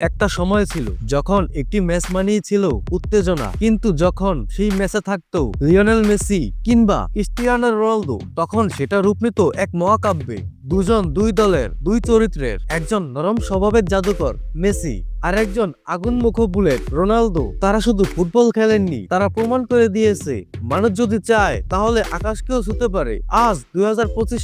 একটা সময় ছিল যখন একটি ম্যাচ মানেই ছিল উত্তেজনা। কিন্তু যখন সেই ম্যাচে থাকতো লিওনেল মেসি কিংবা ক্রিস্টিয়ানো রোনালদো, তখন সেটা রূপ নিত এক মহাকাব্যে। দুজন দুই দলের দুই চরিত্রের একজন নরম স্বভাবের জাদুকর মেসি। আর একজন আগুনমুখ বুলেট, রোনালদো। তারা শুধু ফুটবল খেলেননি, তারা প্রমাণ করে দিয়েছে। মানুষ যদি চায়, তাহলে আকাশকেও ছুতে পারে। আজ দুই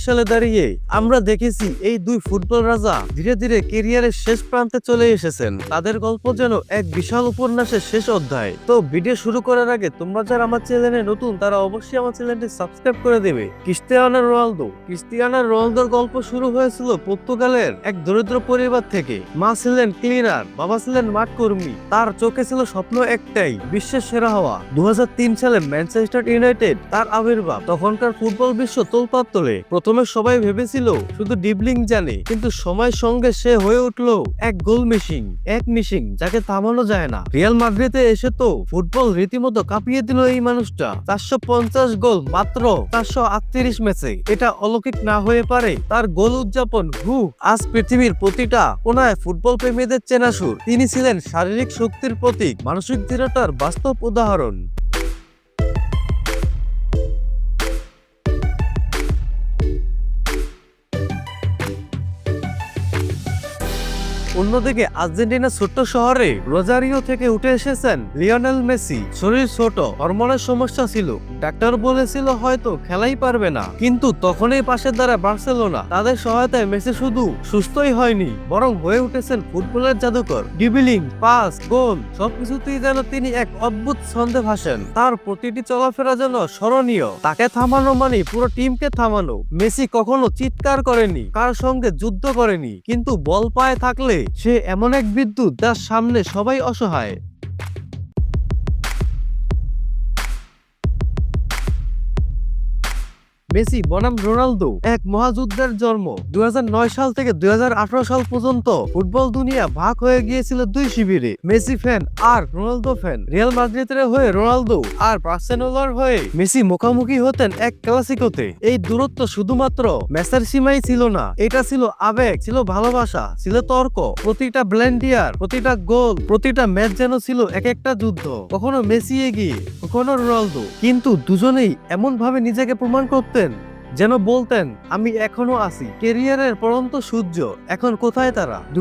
সালে দাঁড়িয়ে আমরা দেখেছি এই দুই ফুটবল রাজা ধীরে ধীরে কেরিয়ারের শেষ প্রান্তে চলে এসেছেন। তাদের গল্প যেন এক বিশাল উপন্যাসের শেষ অধ্যায়। তো ভিডিও শুরু করার আগে তোমরা যারা আমার চ্যানেলে নতুন, তারা অবশ্যই আমার চ্যানেলটি সাবস্ক্রাইব করে দেবে। Cristiano Ronaldo. ক্রিস্টিয়ানো রোনালদোর গল্প শুরু হয়েছিল পর্তুগালের এক দরিদ্র পরিবার থেকে। মা ছিলেন ক্লিনার, বাবা ছিলেন মাঠ কর্মী। তার চোখে ছিল স্বপ্ন একটাই, বিশ্বের সেরা হওয়া। দু হাজার তিন সালে ম্যানচেস্টার ইউনাইটেড তার আবির্ভাব। তখনকার ফুটবল বিশ্ব তোলপাত তোলে। প্রথমে সবাই ভেবেছিল শুধু ডিবলিং জানে, কিন্তু সময়ের সঙ্গে সে হয়ে উঠল এক গোল মেশিন এক মিশিং যাকে থামানো যায় না। রিয়াল মাদ্রিদে এসে তো ফুটবল রীতিমতো কাঁপিয়ে দিল এই মানুষটা। চারশো পঞ্চাশ গোল মাত্র চারশো আটত্রিশ ম্যাচে। এটা অলৌকিক না হয়ে পারে তার গোল উদযাপন। হু, আজ পৃথিবীর প্রতিটা কোনায় ফুটবল প্রেমীদের চেনা সুর। তিনি ছিলেন শারীরিক শক্তির প্রতীক মানসিক দৃঢ়তার বাস্তব উদাহরণ। অন্যদিকে আর্জেন্টিনা ছোট্ট শহরে রোজারিও থেকে উঠে এসেছেন লিওনেল মেসি। শরীর ছোট, হরমোনের সমস্যা ছিল। ডাক্তার বলেছিল হয়তো খেলাই পারবে না। কিন্তু তখনই পাশে দ্বারা বার্সেলোনা। তাদের সহায়তায় মেসি শুধু সুস্থই হয়নি, বরং হয়ে উঠেছেন ফুটবলের জাদুকর। ডিবিলিং, পাস, গোল, সবকিছুতেই যেন তিনি এক অদ্ভুত ছন্দে ভাসেন। তার প্রতিটি চলাফেরা যেন স্মরণীয়। তাকে থামানো মানে পুরো টিমকে থামানো। মেসি কখনো চিৎকার করেনি, কার সঙ্গে যুদ্ধ করেনি। কিন্তু বল পায়ে থাকলে সে এমন এক বিদ্যুৎ যার সামনে সবাই অসহায়। মেসি বনাম রোনালদো, এক মহাযুদ্ধের জন্ম। দুই হাজার নয় সাল থেকে দুই সাল পর্যন্ত ফুটবল দুনিয়া ভাগ হয়ে গিয়েছিল দুই শিবিরে। মেসি ফ্যান আর রোনালদো ফ্যান রিয়াল মাদ্রিদের হয়ে রোনালদো আর বার্সেলোনার হয়ে মেসি মুখোমুখি হতেন এক ক্লাসিকোতে। এই দূরত্ব শুধুমাত্র ম্যাচের সীমাই ছিল না, এটা ছিল আবেগ, ছিল ভালোবাসা, ছিল তর্ক। প্রতিটা ব্ল্যান্ডিয়ার প্রতিটা গোল, প্রতিটা ম্যাচ যেন ছিল এক একটা যুদ্ধ। কখনো মেসি এগিয়ে, কখনো রোনালদো। কিন্তু দুজনেই এমন ভাবে নিজেকে প্রমাণ দেন যেন বলতেন, আমি এখনও আছি। কেরিয়ারের পরন্ত সূর্য, এখন কোথায় তারা? দু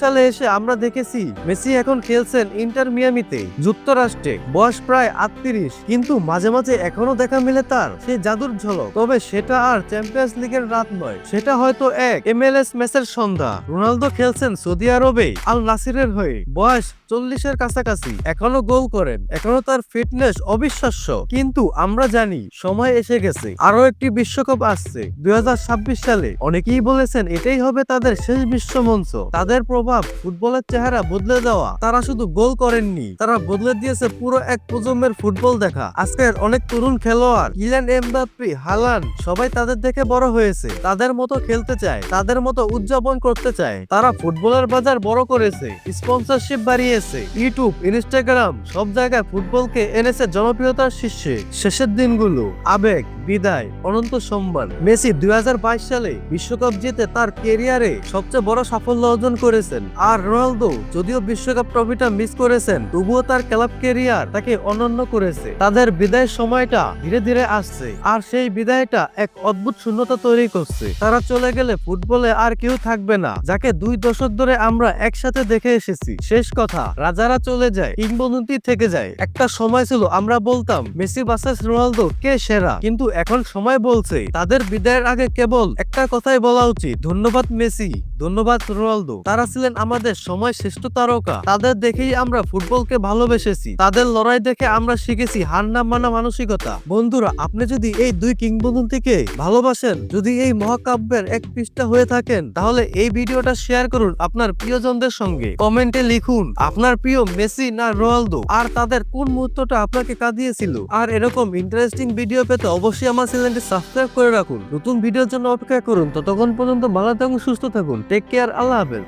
সালে এসে আমরা দেখেছি, মেসি এখন খেলছেন ইন্টার মিয়ামিতে, যুক্তরাষ্ট্রে, বয়স প্রায় আটত্রিশ। কিন্তু মাঝে মাঝে এখনও দেখা মিলে তার সেই জাদুর ঝলক। তবে সেটা আর চ্যাম্পিয়ন্স লিগের রাত নয়, সেটা হয়তো এক এমএলএস ম্যাচের সন্ধ্যা। রোনালদো খেলছেন সৌদি আরবে, আল নাসিরের হয়ে। বয়স চল্লিশের কাছাকাছি, এখনও গোল করেন, এখনও তার ফিটনেস অবিশ্বাস্য। কিন্তু আমরা জানি, সময় এসে গেছে। আরও একটি বিশ্বকাপ আসছে। দুই হাজার ছাব্বিশ সালে অনেকেই বলেছেন এটাই হবে তাদের শেষ বিশ্ব মঞ্চ তাদের প্রভাব ফুটবলের চেহারা বদলে দেওয়া। তারা শুধু গোল করেননি, তারা বদলে দিয়েছে পুরো এক প্রজন্মের ফুটবল দেখা। আজকের অনেক তরুণ খেলোয়াড় ইলান এমবাপ্পি, হালান, সবাই তাদের দেখে বড় হয়েছে। তাদের মতো খেলতে চায়, তাদের মতো উদযাপন করতে চায়। তারা ফুটবলের বাজার বড় করেছে, স্পন্সরশিপ বাড়িয়েছে। ইউটিউব, ইনস্টাগ্রাম, সব জায়গায় ফুটবলকে এনেছে জনপ্রিয়তার শীর্ষে। শেষের দিনগুলো, আবেগ বিদায়, অনন্ত সম্মান মেসি দুই হাজার বাইশ সালে বিশ্বকাপ জিতে তার কেরিয়ারে সবচেয়ে বড় সাফল্য অর্জন করেছেন। আর রোনালদো যদিও বিশ্বকাপ ট্রফিটা মিস করেছেন, তবুও তার ক্লাব কেরিয়ার তাকে অনন্য করেছে। তাদের বিদায়ের সময়টা ধীরে ধীরে আসছে, আর সেই বিদায়টা এক অদ্ভুত শূন্যতা তৈরি করছে। তারা চলে গেলে ফুটবলে আর কেউ থাকবে না, যাকে দুই দশক ধরে আমরা একসাথে দেখে এসেছি। শেষ কথা, রাজারা চলে যায়, কিংবদন্তি থেকে যায়। একটা সময় ছিল, আমরা বলতাম, মেসি বাসাস রোনালদো, কে সেরা? কিন্তু এখন সময় বলছে। তাদের বিদায়ের আগে কেবল একটা কথাই বলা উচিত। ধন্যবাদ মেসি, ধন্যবাদ রোনালদো। তারা ছিলেন আমাদের সময় শ্রেষ্ঠ তারকা। তাদের দেখেই আমরা ফুটবলকে ভালোবেসেছি। তাদের লড়াই দেখে আমরা শিখেছি হার না মানা মানসিকতা। বন্ধুরা, আপনি যদি এই দুই কিংবদন্তিকে ভালোবাসেন, যদি এই মহাকাব্যের এক পৃষ্ঠা হয়ে থাকেন, তাহলে এই ভিডিওটা শেয়ার করুন আপনার প্রিয়জনদের সঙ্গে। কমেন্টে লিখুন, আপনার প্রিয় মেসি না রোনালদো? আর তাদের কোন মুহূর্তটা আপনাকে কাঁদিয়েছিল? আর এরকম ইন্টারেস্টিং ভিডিও পেতে অবশ্যই আমার চ্যানেলটি সাবস্ক্রাইব করে রাখুন। নতুন ভিডিওর জন্য অপেক্ষা করুন। ততক্ষণ পর্যন্ত ভালো থাকুন, সুস্থ থাকুন। টেক কেয়ার আল্লাহ হাফেজ।